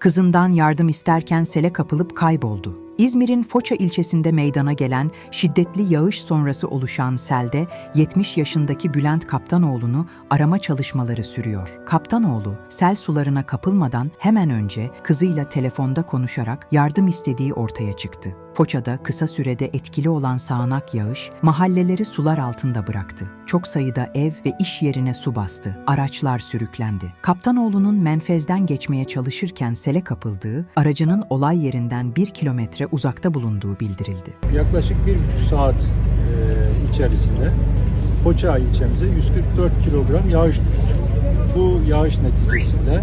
Kızından yardım isterken sele kapılıp kayboldu. İzmir'in Foça ilçesinde meydana gelen şiddetli yağış sonrası oluşan selde 70 yaşındaki Bülent Kaptanoğlu'nu arama çalışmaları sürüyor. Kaptanoğlu, sel sularına kapılmadan hemen önce kızıyla telefonda konuşarak yardım istediği ortaya çıktı. Foça'da kısa sürede etkili olan sağanak yağış mahalleleri sular altında bıraktı. Çok sayıda ev ve iş yerine su bastı. Araçlar sürüklendi. Kaptanoğlu'nun menfezden geçmeye çalışırken sele kapıldığı, aracının olay yerinden bir kilometre uzakta bulunduğu bildirildi. Yaklaşık bir buçuk saat e, içerisinde Foça ilçemize 144 kilogram yağış düştü. Bu yağış neticesinde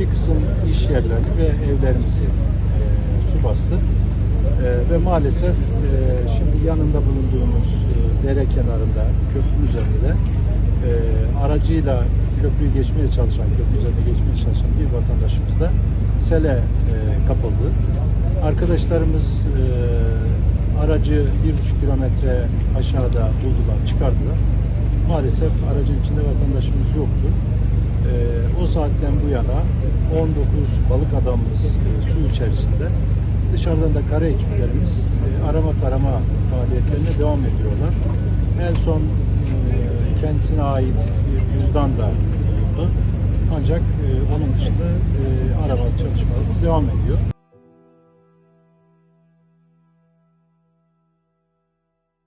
bir kısım iş yerlerini ve evlerimizi e, su bastı. Ve maalesef e, şimdi yanında bulunduğumuz e, dere kenarında, köprü üzerinde e, aracıyla köprüyü geçmeye çalışan, köprü üzerine geçmeye çalışan bir vatandaşımız da sele e, kapıldı. Arkadaşlarımız e, aracı bir buçuk kilometre aşağıda buldular, çıkardılar. Maalesef aracın içinde vatandaşımız yoktu. E, o saatten bu yana 19 balık adamımız e, su içerisinde. Dışarıdan da kara ekiplerimiz e, arama tarama faaliyetlerine devam ediyorlar. En son e, kendisine ait bir cüzdan da bulundu. Ancak e, onun dışında e, arama çalışmalarımız devam ediyor.